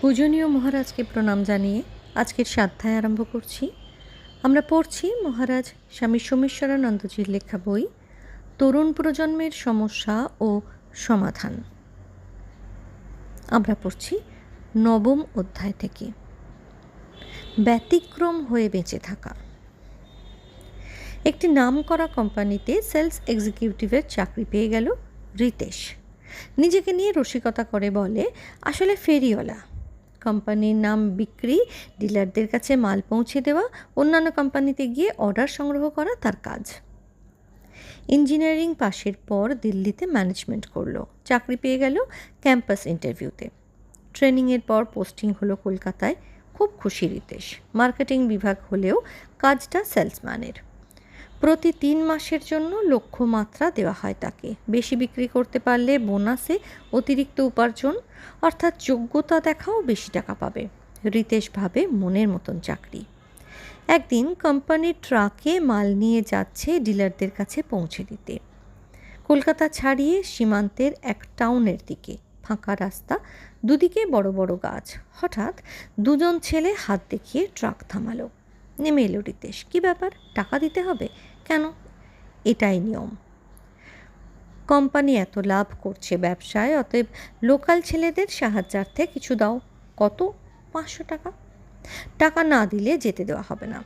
পূজনীয় মহারাজকে প্রণাম জানিয়ে আজকের সাধ্যায় আরম্ভ করছি। আমরা পড়ছি মহারাজ স্বামী সোমেশ্বরানন্দজির লেখা বই, তরুণ প্রজন্মের সমস্যা ও সমাধান। আমরা পড়ছি নবম অধ্যায় থেকে, ব্যতিক্রম হয়ে বেঁচে থাকা। একটি নামকরা কোম্পানিতে সেলস এক্সিকিউটিভের চাকরি পেয়ে গেল রিতেশ। নিজেকে নিয়ে রসিকতা করে বলে, আসলে ফেরিওয়ালা। কোম্পানির নাম বিক্রি, ডিলারদের কাছে মাল পৌঁছে দেওয়া, অন্যান্য কোম্পানিতে গিয়ে অর্ডার সংগ্রহ করা তার কাজ। ইঞ্জিনিয়ারিং পাশের পর দিল্লিতে ম্যানেজমেন্ট করল। চাকরি পেয়ে গেল ক্যাম্পাস ইন্টারভিউতে। ট্রেনিংয়ের পর পোস্টিং হলো কলকাতায়। খুব খুশি রিতেশ মার্কেটিং বিভাগ হলেও কাজটা সেলসম্যানের। প্রতি তিন মাসের জন্য লক্ষ্যমাত্রা দেওয়া হয় তাকে। বেশি বিক্রি করতে পারলে বোনাসে অতিরিক্ত উপার্জন, অর্থাৎ যোগ্যতা দেখাও বেশি টাকা পাবে। রিতেশ ভাবে মনের মতন চাকরি। একদিন কোম্পানির ট্রাকে মাল নিয়ে যাচ্ছে ডিলারদের কাছে পৌঁছে দিতে। কলকাতা ছাড়িয়ে সীমান্তের এক টাউনের দিকে, ফাঁকা রাস্তা, দুদিকে বড় বড় গাছ। হঠাৎ দুজন ছেলে হাত দেখিয়ে ট্রাক থামালো। নেমে এলো রিতেশ। কী ব্যাপার? টাকা দিতে হবে? কেন? এটাই নিয়ম। কোম্পানি এত লাভ করছে ব্যবসায়, অতএব লোকাল ছেলেদের সাহায্যার্থে কিছু দাও। কত? পাঁচশো টাকা। টাকা না দিলে যেতে দেওয়া হবে না।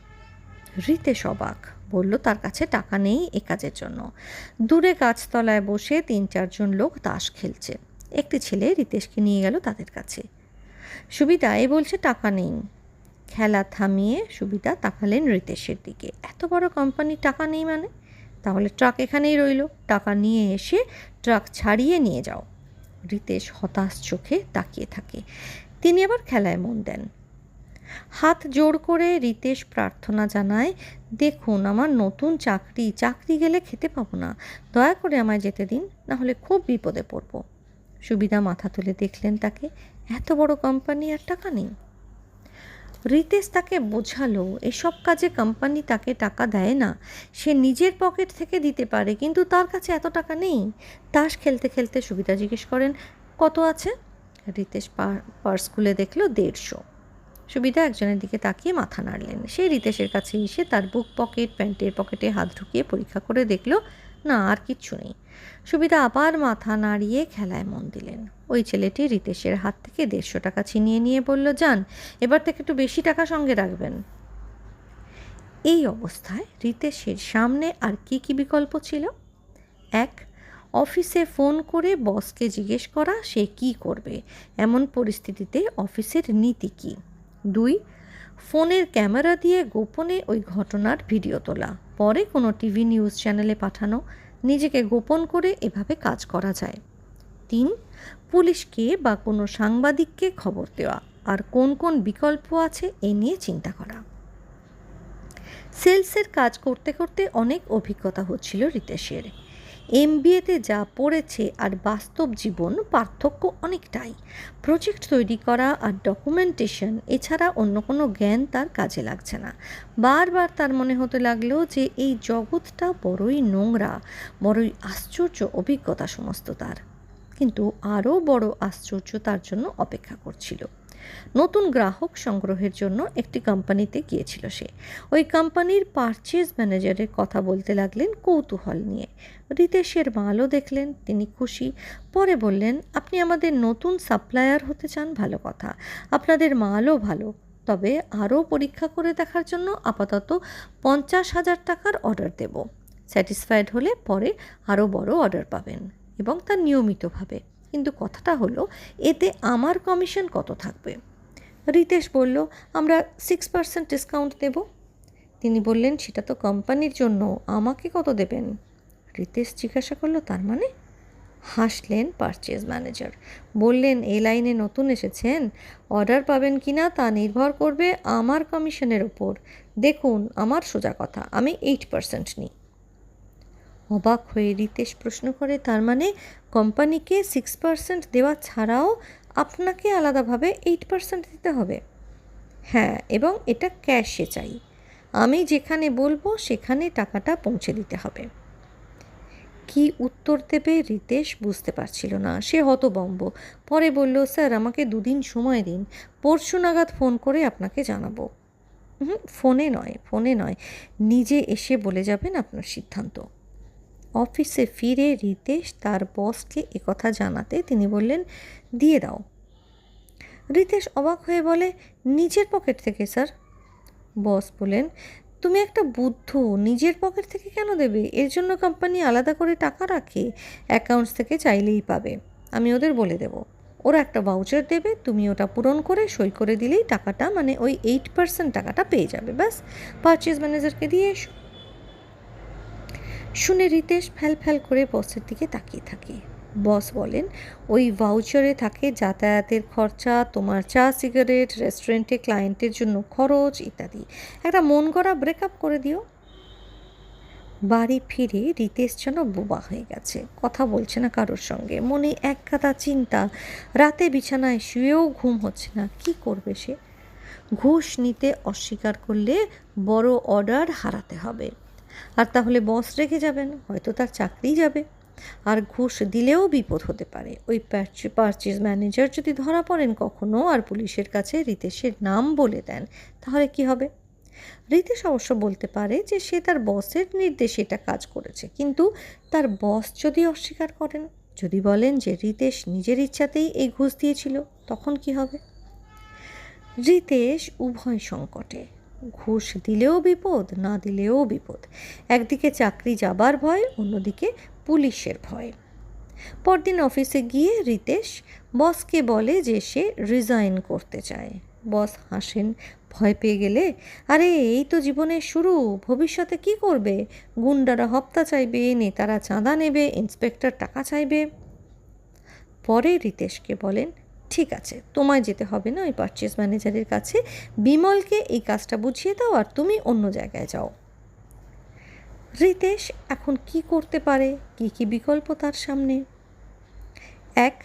রিতেশ অবাক বলল, তার কাছে টাকা নেই এ কাজের জন্য। দূরে গাছতলায় বসে তিন চারজন লোক তাস খেলছে। একটি ছেলে রিতেশকে নিয়ে গেল তাদের কাছে। সুবিধা, এ বলছে, টাকা নেই। খেলা থামিয়ে সুবিধা তাকালেন রিতেশের দিকে। এত বড় কোম্পানির টাকা নেই মানে? তাহলে ট্রাক এখানেই রইল। টাকা নিয়ে এসে ট্রাক ছাড়িয়ে নিয়ে যাও। রিতেশ হতাশ চোখে তাকিয়ে থাকে। তিনি আবার খেলায় মন দেন। হাত জোর করে রিতেশ প্রার্থনা জানায়, দেখুন, আমার নতুন চাকরি চাকরি গেলে খেতে পাবো না। দয়া করে আমায় যেতে দিন না হলে খুব বিপদে পড়ব। সুবিধা মাথা তুলে দেখলেন তাকে। এত বড় কোম্পানি আর টাকা নেই? রিতেশ তাকে বোঝালো, এসব কাজে কোম্পানি তাকে টাকা দেয় না। সে নিজের পকেট থেকে দিতে পারে, কিন্তু তার কাছে এত টাকা নেই। তাস খেলতে খেলতে সুবিধা জিজ্ঞেস করেন, কত আছে? রিতেশ পার্স খুলে দেখল দেড়শো। সুবিধা একজনের দিকে তাকিয়ে মাথা নাড়লেন। সে রিতেশের কাছে এসে তার বুক পকেট, প্যান্টের পকেটে হাত ঢুকিয়ে পরীক্ষা করে দেখল, না, আর কিচ্ছু নেই। সুবিধা আবার মাথা নাড়িয়ে খেলায় মন দিলেন। ওই ছেলেটি রিতেশের হাত থেকে দেড়শো টাকা ছিনিয়ে নিয়ে বলল, যান, এবার থেকে একটু বেশি টাকা সঙ্গে রাখবেন। এই অবস্থায় রিতেশের সামনে আর কি কি বিকল্প ছিল? এক, অফিসে ফোন করে বসকে জিজ্ঞেস করা, সে কি করবে? এমন পরিস্থিতিতে অফিসের নীতি কী? দুই, ফোনের ক্যামেরা দিয়ে গোপনে ওই ঘটনার ভিডিও তোলা। পরে কোনো টিভি নিউজ চ্যানেলে পাঠানো, নিজেকে গোপন করে এভাবে কাজ করা যায়। তিন পুলিশকে বা কোনো সাংবাদিককে খবর দেওয়া, আর কোন কোন বিকল্প আছে এ নিয়ে চিন্তা করা। সেলসের কাজ করতে করতে অনেক অভিজ্ঞতা হচ্ছিল রিতেশের। এমবিএতে যা পড়েছে আর বাস্তব জীবন পার্থক্য অনেকটাই। প্রজেক্ট তৈরি করা আর ডকুমেন্টেশন এছাড়া অন্য কোনো জ্ঞান তার কাজে লাগছে না। বারবার তার মনে হতে লাগল যে এই জগৎটা বড়ই নোংরা, বড়ই আশ্চর্য অভিজ্ঞতা সমস্ত তার। কিন্তু আরও বড় আশ্চর্য তার জন্য অপেক্ষা করছিল। নতুন গ্রাহক সংগ্রহের জন্য একটি কোম্পানিতে গিয়েছিল সে। ওই কোম্পানির পারচেজ ম্যানেজারের কথা বলতে লাগলেন কৌতূহল নিয়ে। রিতেশের মালও দেখলেন, তিনি খুশি। পরে বললেন, আপনি আমাদের নতুন সাপ্লায়ার হতে চান, ভালো কথা। আপনাদের মালও ভালো। তবে আরও পরীক্ষা করে দেখার জন্য আপাতত পঞ্চাশ হাজার টাকার অর্ডার দেব। স্যাটিসফাইড হলে পরে আরও বড় অর্ডার পাবেন এবং তা নিয়মিতভাবে। কিন্তু কথাটা হলো, এতে আমার কমিশন কত থাকবে? রিতেশ বলল, আমরা সিক্স পার্সেন্ট ডিসকাউন্ট দেব। তিনি বললেন, সেটা তো কোম্পানির জন্য, আমাকে কত দেবেন? রিতেশ জিজ্ঞাসা করল, তার মানে? হাসলেন পারচেজ ম্যানেজার বললেন এই লাইনে নতুন এসেছেন অর্ডার পাবেন কি না তা নির্ভর করবে আমার কমিশনের ওপর দেখুন, আমার সোজা কথা, আমি এইট পার্সেন্ট নিই। অবাক হয়ে রিতেশ প্রশ্ন করে, তার মানে কোম্পানিকে সিক্স পার্সেন্ট দেওয়া ছাড়াও আপনাকে আলাদাভাবে এইট পার্সেন্ট দিতে হবে? হ্যাঁ এবং এটা ক্যাশে চাই। আমি যেখানে বলব সেখানে টাকাটা পৌঁছে দিতে হবে। কি উত্তর দেবে রিতেশ বুঝতে পারছিল না। সে হতবম্ব। পরে বলল, স্যার, আমাকে দুদিন সময় দিন। পরশু নাগাদ ফোন করে আপনাকে জানাব। হুম ফোনে নয় ফোনে নয়। নিজে এসে বলে যাবেন আপনার সিদ্ধান্ত। অফিসে ফিরে রিতেশ তার বসকে একথা জানাতে তিনি বললেন, দিয়ে দাও। রিতেশ অবাক হয়ে বলে, নিজের পকেট থেকে, স্যার? বস বলেন তুমি একটা বুদ্ধ, নিজের পকেট থেকে কেন দেবে? এর জন্য কোম্পানি আলাদা করে টাকা রাখে, অ্যাকাউন্টস থেকে চাইলেই পাবে। আমি ওদের বলে দেব। ওরা একটা ভাউচার দেবে, তুমি ওটা পূরণ করে সই করে দিলেই টাকাটা মানে ওই এইট পার্সেন্ট টাকাটা পেয়ে যাবে, ব্যাস। পারচেজ ম্যানেজারকে দিয়ে এসো। শুনে রিতেশ ফ্যাল ফ্যাল করে বসের দিকে তাকিয়ে থাকে। বস বলেন, ওই ভাউচারে থাকে যাতায়াতের খরচা, তোমার চা, সিগারেট রেস্টুরেন্টে ক্লায়েন্টের জন্য খরচ, ইত্যাদি। একটা মন করা ব্রেকআপ করে দিও। বাড়ি ফিরে রিতেশ যেন বোবা হয়ে গেছে। কথা বলছে না কারোর সঙ্গে। মনে এক গাদা চিন্তা, রাতে বিছানায় শুয়েও ঘুম হচ্ছে না। কি করবে সে? ঘুষ নিতে অস্বীকার করলে বড় অর্ডার হারাতে হবে। আর তাহলে বস রেখে যাবেন, হয়তো তার চাকরি যাবে। আর ঘুষ দিলেও বিপদ হতে পারে। ওই পারচেজ ম্যানেজার যদি ধরা পড়েন কখনো আর পুলিশের কাছে রিতেশের নাম বলে দেন, তাহলে কি হবে? রিতেশ অবশ্য বলতে পারে যে সে তার বসের নির্দেশে এটা কাজ করেছে। কিন্তু তার বস যদি অস্বীকার করেন, যদি বলেন যে রিতেশ নিজের ইচ্ছাতেই এই ঘুষ দিয়েছিল, তখন কি হবে? রিতেশ উভয় সংকটে ঘুষ দিলেও বিপদ, না দিলেও বিপদ। একদিকে চাকরি যাবার ভয়, অন্যদিকে পুলিশের ভয়। পরদিন অফিসে গিয়ে রিতেশ বসকে বলে যে সে রিজাইন করতে চায়। বস হাসেন, ভয় পেয়ে গেলে, আরে, এই তো জীবনের শুরু, ভবিষ্যতে কি করবে? গুন্ডারা হপ্তা চাইবে, নেতারা চাঁদা নেবে, ইন্সপেক্টর টাকা চাইবে? পরে রিতেশকে বলেন ঠিক আছে, তোমায় যেতে হবে না ওই পারচেস ম্যানেজারের কাছে। বিমলকে এই কাজটা বুঝিয়ে দাও আর তুমি অন্য জায়গায় যাও। রিতেশ এখন কি করতে পারে? কি কি বিকল্প তার সামনে? এক,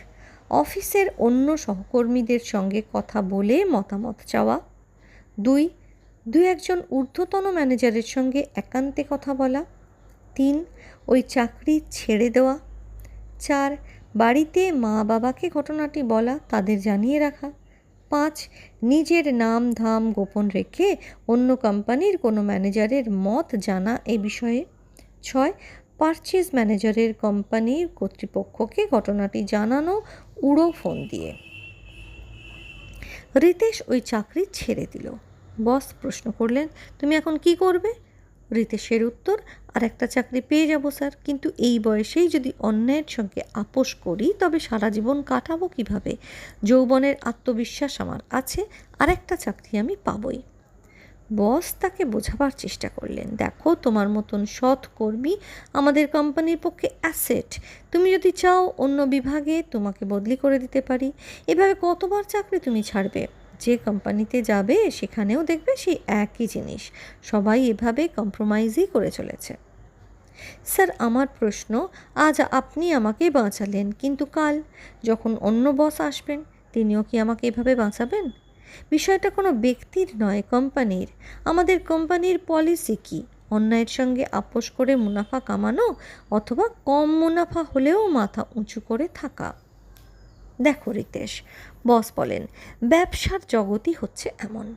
অফিসের অন্য সহকর্মীদের সঙ্গে কথা বলে মতামত চাওয়া। দুই দুই একজন ঊর্ধ্বতন ম্যানেজারের সঙ্গে একান্তে কথা বলা। তিন, ওই চাকরি ছেড়ে দেওয়া। চার বাড়িতে মা বাবাকে ঘটনাটি বলা, তাদের জানিয়ে রাখা। পাঁচ, নিজের নাম ধাম গোপন রেখে অন্য কোম্পানির কোনো ম্যানেজারের মত জানা এ বিষয়ে। ছয় পারচেজ ম্যানেজারের কোম্পানির কর্তৃপক্ষকে ঘটনাটি জানানো, উড়ো ফোন দিয়ে। রিতেশ ওই চাকরি ছেড়ে দিল। বস প্রশ্ন করলেন, তুমি এখন কি করবে? রিতেশের উত্তর আর একটা চাকরি পেয়ে যাব, স্যার। কিন্তু এই বয়সেই যদি অন্যায়ের সঙ্গে আপোষ করি, তবে সারা জীবন কাটাবো কীভাবে? যৌবনের আত্মবিশ্বাস আমার আছে আর একটা চাকরি আমি পাবই। বস তাকে বোঝাবার চেষ্টা করলেন। দেখো, তোমার মতন সৎ কর্মী আমাদের কোম্পানির পক্ষে অ্যাসেট। তুমি যদি চাও অন্য বিভাগে তোমাকে বদলি করে দিতে পারি। এভাবে কতবার চাকরি তুমি ছাড়বে? যে কোম্পানিতে যাবে, সেখানেও দেখবে সেই একই জিনিস। সবাই এভাবে কম্প্রোমাইজই করে চলেছে। স্যার, আমার প্রশ্ন, আজ আপনি আমাকে বাঁচালেন, কিন্তু কাল যখন অন্য বস আসবেন, তিনিও কি আমাকে এভাবে বাঁচাবেন? বিষয়টা কোনো ব্যক্তির নয়, কোম্পানির। আমাদের কোম্পানির পলিসি কি? অন্যায়ের সঙ্গে আপোষ করে মুনাফা কামানো অথবা কম মুনাফা হলেও মাথা উঁচু করে থাকা? দেখো, রিতেশ বস বলেন, ব্যবসার জগতই হচ্ছে এমন।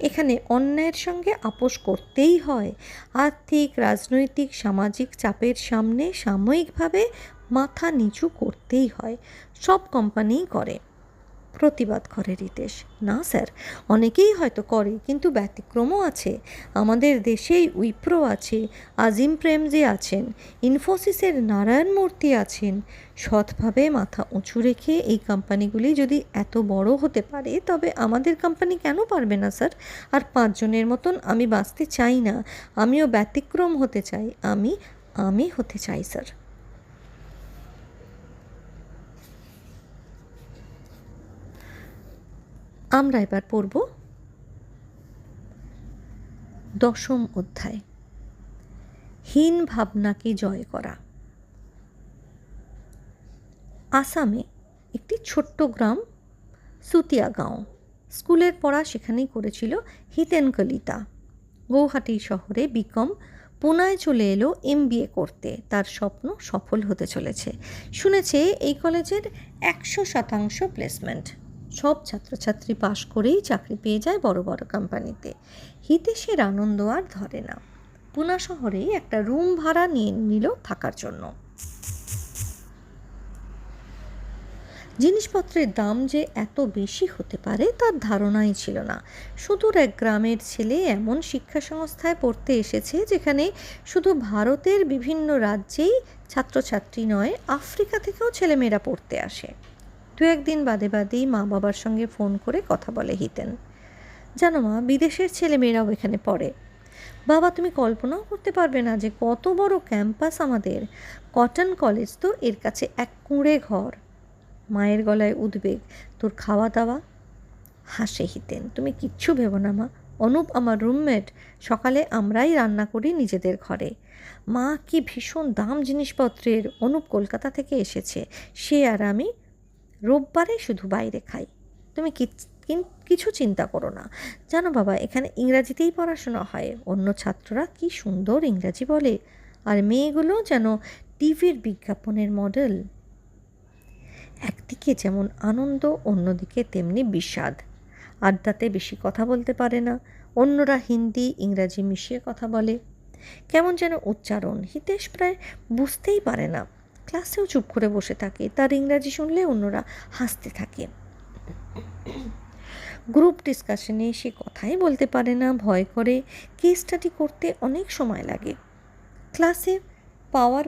এখানে অন্যায়ের সঙ্গে আপোষ করতেই হয়। আর্থিক, রাজনৈতিক, সামাজিক চাপের সামনে সাময়িকভাবে মাথা নিচু করতেই হয়। সব কোম্পানিই করে। প্রতিবাদ করে রিতেশ। না, স্যার, অনেকেই হয়তো করে, কিন্তু ব্যতিক্রমও আছে। আমাদের দেশেই উইপ্রো আছে, আজিম প্রেমজি আছেন, ইনফোসিসের নারায়ণ মূর্তি আছেন। সৎভাবে মাথা উঁচু রেখে এই কোম্পানিগুলি যদি এত বড় হতে পারে, তবে আমাদের কোম্পানি কেন পারবে না, স্যার? আর পাঁচজনের মতন আমি বাঁচতে চাই না। আমিও ব্যতিক্রম হতে চাই। আমি আমি হতে চাই, স্যার। আমরা এবার পড়ব দশম অধ্যায়। হীন ভাবনাকে জয় করা। আসামে একটি ছোট্ট গ্রাম, সুতিয়া গাঁও। স্কুলের পড়া সেখানেই করেছিল হিতেন কলিতা গৌহাটি শহরে বিকম পুনায় চলে এলো এম করতে। তার স্বপ্ন সফল হতে চলেছে। শুনেছে এই কলেজের একশো শতাংশ প্লেসমেন্ট সব ছাত্রছাত্রী পাশ করেই চাকরি পেয়ে যায় বড় বড় কোম্পানিতে। হিতেশের আনন্দ আর ধরে না। পুনা শহরে একটা রুম ভাড়া নিয়ে নিল থাকার জন্য। জিনিসপত্রের দাম যে এত বেশি হতে পারে তার ধারণাই ছিল না। সুদূর এক গ্রামের ছেলে এমন শিক্ষা সংস্থায় পড়তে এসেছে যেখানে শুধু ভারতের বিভিন্ন রাজ্যেই ছাত্রছাত্রী নয়, আফ্রিকা থেকেও ছেলেমেয়েরা পড়তে আসে। দু একদিন বাদে বাদেই মা বাবার সঙ্গে ফোন করে কথা বলে হিতেন। জানো মা, বিদেশের ছেলেমেয়েরাও এখানে পড়ে। বাবা, তুমি কল্পনাও করতে পারবে না যে কত বড় ক্যাম্পাস আমাদের। কটন কলেজ তো এর কাছে এক কুঁড়ে ঘর। মায়ের গলায় উদ্বেগ, তোর খাওয়া দাওয়া হাসে হিতেন। তুমি কিচ্ছু ভেবো না মা। অনুপ আমার রুমমেট, সকালে আমরাই রান্না করি নিজেদের ঘরে। মা, কি ভীষণ দাম জিনিসপত্রের। অনুপ কলকাতা থেকে এসেছে। সে আর আমি রোববারে শুধু বাইরে খাই। তুমি কিছু চিন্তা করো না। জানো বাবা, এখানে ইংরাজিতেই পড়াশোনা হয়। অন্য ছাত্ররা কি সুন্দর ইংরাজি বলে। আর মেয়েগুলো যেন টিভির বিজ্ঞাপনের মডেল। একদিকে যেমন আনন্দ, অন্যদিকে তেমনি বিষাদ। আড্ডাতে বেশি কথা বলতে পারে না। অন্যরা হিন্দি, ইংরাজি মিশিয়ে কথা বলে। কেমন যেন উচ্চারণ হিতেশ প্রায় বুঝতেই পারে না। ক্লাসেও চুপ করে বসে থাকে। তার ইংরাজি শুনলে অন্যরা হাসতে থাকে। গ্রুপ ডিসকাশনে সে কথাই বলতে পারে না, ভয় করে। কেস স্টাডি করতে অনেক সময় লাগে। ক্লাসে পাওয়ার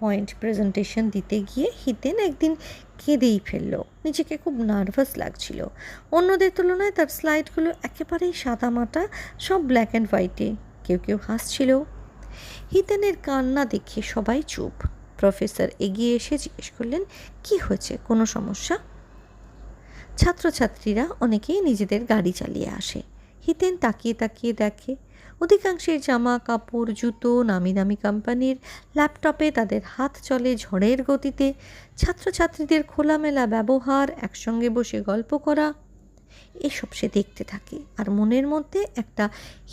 পয়েন্ট প্রেজেন্টেশন দিতে গিয়ে হিতেন একদিন কেঁদেই ফেলল। নিজেকে খুব নার্ভাস লাগছিল। অন্যদের তুলনায় তার স্লাইডগুলো একেবারেই সাদামাটা সব ব্ল্যাক অ্যান্ড হোয়াইটে। কেউ কেউ হাসছিল। হিতেনের কান্না দেখে সবাই চুপ। প্রফেসর এগিয়ে এসে জিজ্ঞেস করলেন, কি হয়েছে? কোনো সমস্যা? ছাত্রছাত্রীরা অনেকেই নিজেদের গাড়ি চালিয়ে আসে। হিতেন তাকিয়ে তাকিয়ে দেখে অধিকাংশের জামা, কাপড়, জুতো নামি দামি কোম্পানির ল্যাপটপে তাদের হাত চলে ঝড়ের গতিতে। ছাত্রছাত্রীদের খোলামেলা ব্যবহার, একসঙ্গে বসে গল্প করা, এসব সে দেখতে থাকে। আর মনের মধ্যে একটা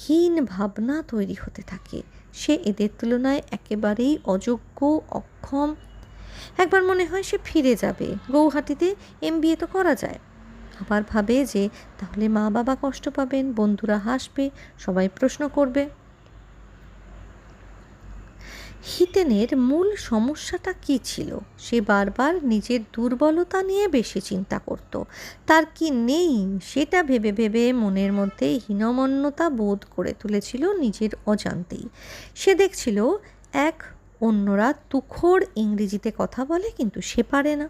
হীন ভাবনা তৈরি হতে থাকে। সে এদের তুলনায় একেবারেই অযোগ্য, অক্ষম। একবার মনে হয় সে ফিরে যাবে। গৌহাটিতে এম তো করা যায়। আবার ভাবে যে, তাহলে মা বাবা কষ্ট পাবেন, বন্ধুরা হাসবে, সবাই প্রশ্ন করবে। হিতেনের মূল সমস্যাটা কি ছিল? সে বারবার নিজের দুর্বলতা নিয়ে বেশি চিন্তা করত। তার কি নেই সেটা ভেবে ভেবে মনের মধ্যে হীনমন্যতা বোধ করে তুলেছিল নিজের অজান্তেই। সে দেখছিল এক অন্যরা তুখোর ইংরেজিতে কথা বলে কিন্তু সে পারে না।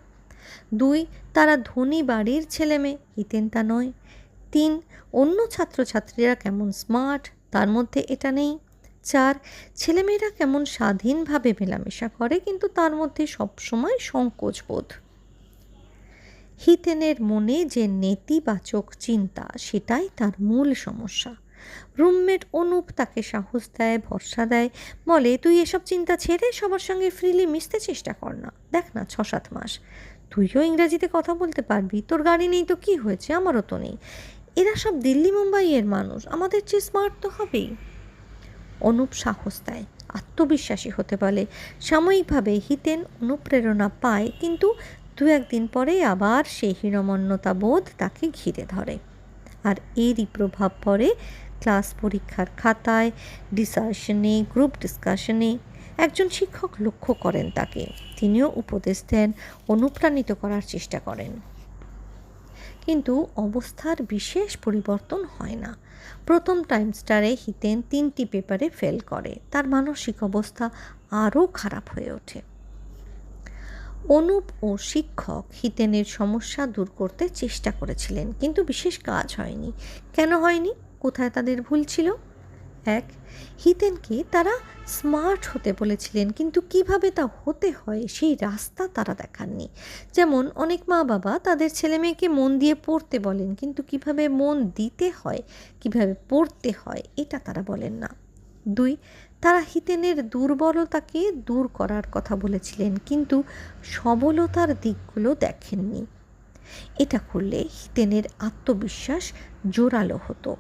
দুই, তারা ধনী বাড়ির ছেলে মেয়ে, হিতেন তা নয়। তিন, অন্য ছাত্রছাত্রীরা কেমন স্মার্ট তার মধ্যে এটা নেই। চার ছেলেমেয়েরা কেমন স্বাধীনভাবে মেলামেশা করে কিন্তু তার মধ্যে সবসময় সংকোচ বোধ। হিতেনের মনে যে নেতিবাচক চিন্তা, সেটাই তার মূল সমস্যা। রুমমেট অনুপ তাকে সাহস দেয়, ভরসা দেয়, বলে, তুই এসব চিন্তা ছেড়ে সবার সঙ্গে ফ্রিলি মিশতে চেষ্টা কর না। দেখ না ছ সাত মাস। তুইও ইংরাজিতে কথা বলতে পারবি। তোর গাড়ি নেই তো কি হয়েছে? আমারও তো নেই। এরা সব দিল্লি মুম্বাইয়ের মানুষ। আমাদের চেয়ে স্মার্ট তো হবেই। অনুপ সাহস দেয়, আত্মবিশ্বাসী হতে বলে। সাময়িকভাবে হিতেন অনুপ্রেরণা পায়, কিন্তু দু একদিন পরে আবার সেই হীনমন্যতা বোধ তাকে ঘিরে ধরে। আর এরই প্রভাব পড়ে ক্লাস পরীক্ষার খাতায় ডিসাশনে গ্রুপ ডিসকাশনে। একজন শিক্ষক লক্ষ্য করেন তাকে, তিনিও উপদেশ দেন, অনুপ্রাণিত করার চেষ্টা করেন। কিন্তু অবস্থার বিশেষ পরিবর্তন হয় না। প্রথম টাইম স্টারে হিতেন তিনটি পেপারে ফেল করে। তার মানসিক অবস্থা আরও খারাপ হয়ে ওঠে। অনুপ ও শিক্ষক হিতেনের সমস্যা দূর করতে চেষ্টা করেছিলেন, কিন্তু বিশেষ কাজ হয়নি। কেন হয়নি? কোথায় তাদের ভুল ছিল? এক, হিতেনকে তারা স্মার্ট হতে বলেছিলেন, কিন্তু কীভাবে তা হতে হয় সেই রাস্তা তারা দেখাননি। যেমন, অনেক মা বাবা তাদের ছেলে মেয়েকে মন দিয়ে পড়তে বলেন, কিন্তু কীভাবে মন দিতে হয়, কীভাবে পড়তে হয়, এটা তারা বলেন না। দুই, তারা হিতেনের দুর্বলতাকে দূর করার কথা বলেছিলেন, কিন্তু সবলতার দিকগুলো দেখেননি। এটা করলে হিতেনের আত্মবিশ্বাস জোরালো হতো।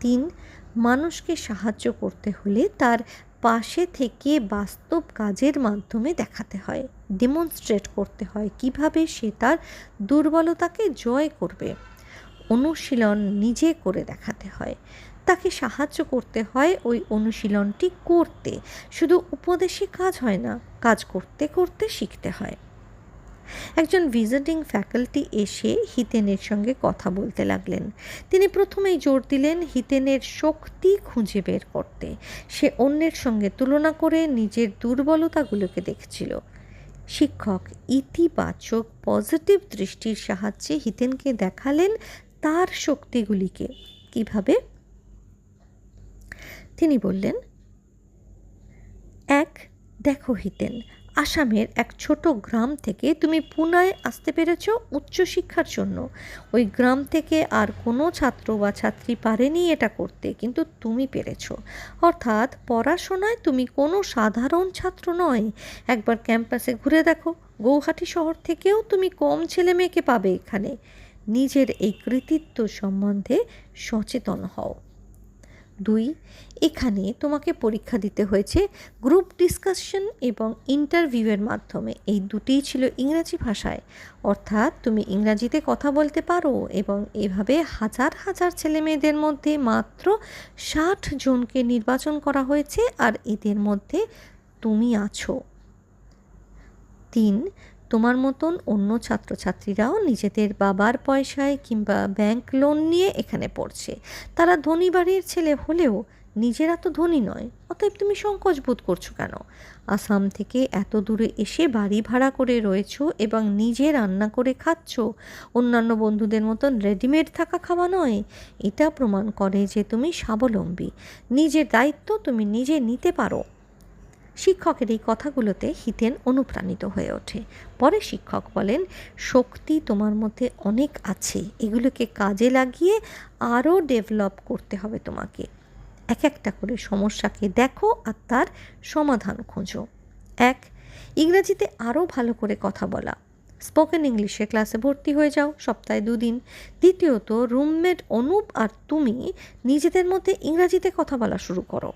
তিন মানুষকে সাহায্য করতে হলে তার পাশে থেকে বাস্তব কাজের মাধ্যমে দেখাতে হয় ডেমনস্ট্রেট করতে হয় কীভাবে সে তার দুর্বলতাকে জয় করবে। অনুশীলন নিজে করে দেখাতে হয়। তাকে সাহায্য করতে হয় ওই অনুশীলনটি করতে। শুধু উপদেশে কাজ হয় না, কাজ করতে করতে শিখতে হয়। একজন ভিজিটিং ফ্যাকাল্টি এসে হিতেনের সঙ্গে কথা বলতে লাগলেন। তিনি প্রথমেই জোর দিলেন হিতেনের শক্তি খুঁজে বের করতে। সে অন্যের সঙ্গে তুলনা করে নিজের দুর্বলতাগুলোকে দেখছিল। শিক্ষক ইতিবাচক পজিটিভ দৃষ্টির সাহায্যে হিতেনকে দেখালেন তার শক্তিগুলিকে। কীভাবে? তিনি বললেন, এক, দেখো হিতেন আসামের এক ছোট গ্রাম থেকে তুমি পুনায় আসতে পেরেছ উচ্চশিক্ষার জন্য। ওই গ্রাম থেকে আর কোনো ছাত্র বা ছাত্রী পারেনি এটা করতে, কিন্তু তুমি পেরেছ। অর্থাৎ পড়াশোনায় তুমি কোনো সাধারণ ছাত্র নয়। একবার ক্যাম্পাসে ঘুরে দেখো, গৌহাটি শহর থেকেও তুমি কম ছেলে মেয়েকে পাবে এখানে। নিজের এই কৃতিত্ব সম্বন্ধে সচেতন হও। দুই, এখানে তোমাকে পরীক্ষা দিতে হয়েছে গ্রুপ ডিসকাশন এবং ইন্টারভিউয়ের মাধ্যমে। এই দুটিই ছিল ইংরাজি ভাষায়। অর্থাৎ তুমি ইংরাজিতে কথা বলতে পারো এবং এভাবে হাজার হাজার ছেলে মেয়েদের মধ্যে মাত্র ষাট জনকে নির্বাচন করা হয়েছে আর এদের মধ্যে তুমি আছো। তিন তোমার মতন অন্য ছাত্রছাত্রীরাও নিজেদের বাবার পয়সায় কিংবা ব্যাংক লোন নিয়ে এখানে পড়ছে। তারা ধনী বাড়ির ছেলে হলেও নিজেরা তো ধনী নয়, অতএব তুমি সংকোচ বোধ করছ কেন? আসাম থেকে এত দূরে এসে বাড়ি ভাড়া করে রয়েছ এবং নিজে রান্না করে খাচ্ছ, অন্যান্য বন্ধুদের মতন রেডিমেড থাকা খাওয়া নয়, এটা প্রমাণ করে যে তুমি স্বাবলম্বী। নিজের দায়িত্ব তুমি নিজে নিতে পারো। শিক্ষকের এই কথাগুলোতে হিতেন অনুপ্রাণিত হয়ে ওঠে। পরে শিক্ষক বলেন, শক্তি তোমার মধ্যে অনেক আছে, এগুলোকে কাজে লাগিয়ে আরও ডেভেলপ করতে হবে তোমাকে। এক একটা করে সমস্যাকে দেখো আর তার সমাধান খোঁজো। এক, ইংরাজিতে আরও ভালো করে কথা বলা। স্পোকেন ইংলিশে ক্লাসে ভর্তি হয়ে যাও, সপ্তাহে দুদিন। দ্বিতীয়ত, রুমমেট অনুপ আর তুমি নিজেদের মধ্যে ইংরাজিতে কথা বলা শুরু করো।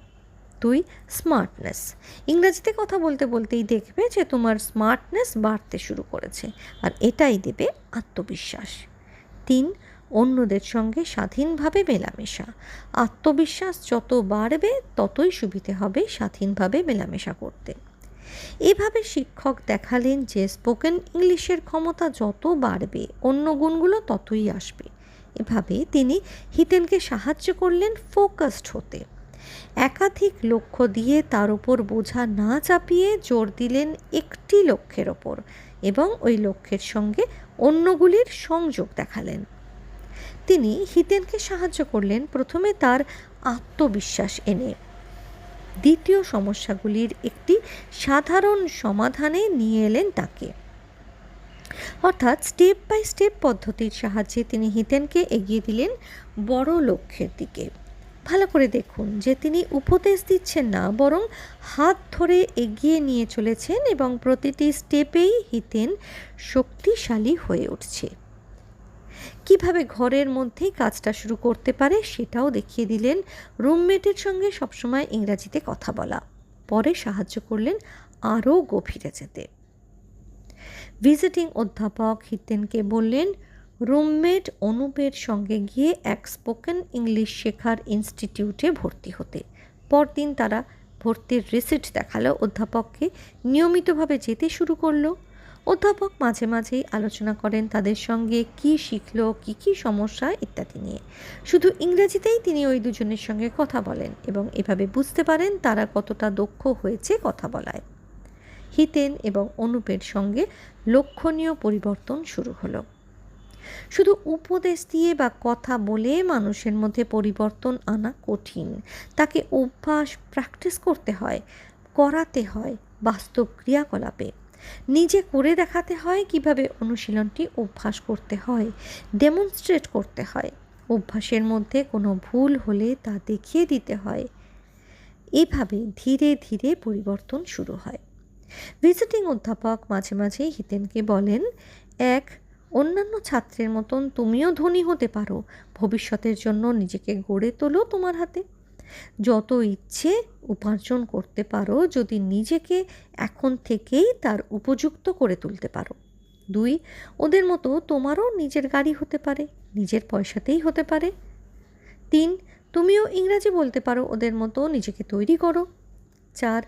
দুই স্মার্টনেস ইংরাজিতে কথা বলতে বলতেই দেখবে যে তোমার স্মার্টনেস বাড়তে শুরু করেছে আর এটাই দেবে আত্মবিশ্বাস। তিন, অন্যদের সঙ্গে স্বাধীনভাবে মেলামেশা। আত্মবিশ্বাস যত বাড়বে ততই সুবিধে হবে স্বাধীনভাবে মেলামেশা করতে। এভাবে শিক্ষক দেখালেন যে স্পোকেন ইংলিশের ক্ষমতা যত বাড়বে, অন্য গুণগুলো ততই আসবে। এভাবে তিনি হিতেনকে সাহায্য করলেন ফোকাসড হতে। একাধিক লক্ষ্য দিয়ে তার উপর বোঝা না চাপিয়ে জোর দিলেন একটি লক্ষ্যের ওপর এবং ওই লক্ষ্যের সঙ্গে অন্যগুলির সংযোগ দেখালেন। তিনি হিতেনকে সাহায্য করলেন প্রথমে তার আত্মবিশ্বাস এনে। দ্বিতীয় সমস্যাগুলির একটি সাধারণ সমাধানে নিয়ে এলেন তাকে। অর্থাৎ স্টেপ বাই স্টেপ পদ্ধতির সাহায্যে তিনি হিতেনকে এগিয়ে দিলেন বড় লক্ষ্যের দিকে। ভালো করে দেখুন যে তিনি উপদেশ দিচ্ছেন না, বরং হাত ধরে এগিয়ে নিয়ে চলেছেন এবং প্রতিটি স্টেপেই হিতেন শক্তিশালী হয়ে উঠছে। কীভাবে ঘরের মধ্যেই কাজটা শুরু করতে পারে সেটাও দেখিয়ে দিলেন রুমমেটের সঙ্গে সবসময় ইংরাজিতে কথা বলা। পরে সাহায্য করলেন আরও গভীরে যেতে। ভিজিটিং অধ্যাপক হিতেনকে বললেন রুমমেট অনুপের সঙ্গে গিয়ে এক স্পোকেন ইংলিশ শেখার ইনস্টিটিউটে ভর্তি হতে। পরদিন তারা ভর্তির রিসিট দেখাল অধ্যাপককে, নিয়মিতভাবে যেতে শুরু করল। অধ্যাপক মাঝে মাঝেই আলোচনা করেন তাদের সঙ্গে কি শিখল, কি কি সমস্যা ইত্যাদি নিয়ে। শুধু ইংরেজিতেই তিনি ওই দুজনের সঙ্গে কথা বলেন এবং এভাবে বুঝতে পারেন তারা কতটা দক্ষ হয়েছে কথা বলায়। হিতেন এবং অনুপের সঙ্গে লক্ষণীয় পরিবর্তন শুরু হলো। শুধু উপদেশ দিয়ে বা কথা বলে মানুষের মধ্যে পরিবর্তন আনা কঠিন। তাকে অভ্যাস প্র্যাকটিস করতে হয়, করাতে হয়, বাস্তব ক্রিয়াকলাপে। নিজে করে দেখাতে হয় কীভাবে অনুশীলনটি অভ্যাস করতে হয় ডেমনস্ট্রেট করতে হয়। অভ্যাসের মধ্যে কোনো ভুল হলে তা দেখিয়ে দিতে হয়। এভাবে ধীরে ধীরে পরিবর্তন শুরু হয়। ভিজিটিং অধ্যাপক মাঝে মাঝে হিতেনকে বলেন, এক অন্যান্য ছাত্রের মতন তুমিও ধনী হতে পারো। ভবিষ্যতের জন্য নিজেকে গড়ে তোলো তোমার হাতে। যত ইচ্ছে উপার্জন করতে পারো, যদি নিজেকে এখন থেকেই তার উপযুক্ত করে তুলতে পারো। দুই, ওদের মতো তোমারও নিজের গাড়ি হতে পারে, নিজের পয়সাতেই হতে পারে। তিন, তুমিও ইংরাজি বলতে পারো, ওদের মতো নিজেকে তৈরি করো। চার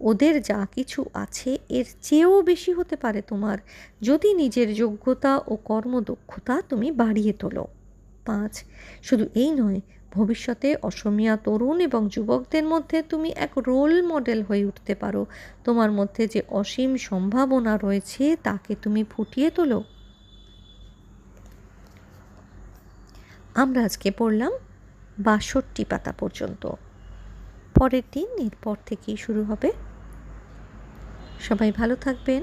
ওদের যা কিছু আছে এর চেয়েও বেশি হতে পারে তোমার, যদি নিজের যোগ্যতা ও কর্মদক্ষতা তুমি বাড়িয়ে তোলো। পাঁচ, শুধু এই নয়, ভবিষ্যতে অসমিয়া তরুণ এবং যুবকদের মধ্যে তুমি এক রোল মডেল হয়ে উঠতে পারো। তোমার মধ্যে যে অসীম সম্ভাবনা রয়েছে তাকে তুমি ফুটিয়ে তোলো। আমরা আজকে পড়লাম বাষট্টি পাতা পর্যন্ত। পরের দিন এরপর থেকেই শুরু হবে। সবাই ভালো থাকবেন।